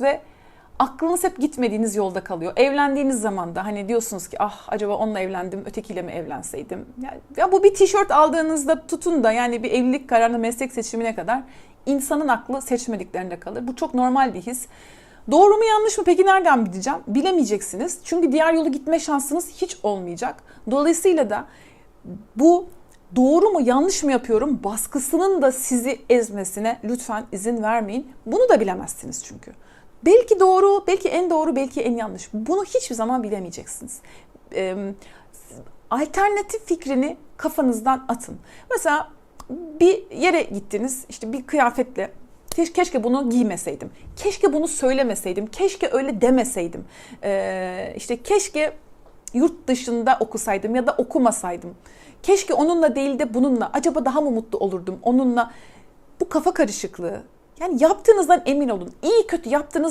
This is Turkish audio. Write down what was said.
ve aklınız hep gitmediğiniz yolda kalıyor. Evlendiğiniz zaman da hani diyorsunuz ki ah acaba onunla evlendim ötekiyle mi evlenseydim? Ya, ya bu bir tişört aldığınızda tutun da yani bir evlilik kararına meslek seçimine kadar insanın aklı seçmediklerinde kalır. Bu çok normal bir his. Doğru mu yanlış mı peki nereden bileceğim? Bilemeyeceksiniz. Çünkü diğer yolu gitme şansınız hiç olmayacak. Dolayısıyla da bu doğru mu yanlış mı yapıyorum baskısının da sizi ezmesine lütfen izin vermeyin. Bunu da bilemezsiniz çünkü. Belki doğru, belki en doğru, belki en yanlış. Bunu hiçbir zaman bilemeyeceksiniz. Alternatif fikrini kafanızdan atın. Mesela bir yere gittiniz, işte bir kıyafetle Keş- Keşke bunu giymeseydim. Keşke bunu söylemeseydim. Keşke öyle demeseydim. Ee, işte keşke yurt dışında okusaydım ya da okumasaydım. Keşke onunla değil de bununla. Acaba daha mı mutlu olurdum onunla? Bu kafa karışıklığı. Yani yaptığınızdan emin olun. İyi kötü yaptığınız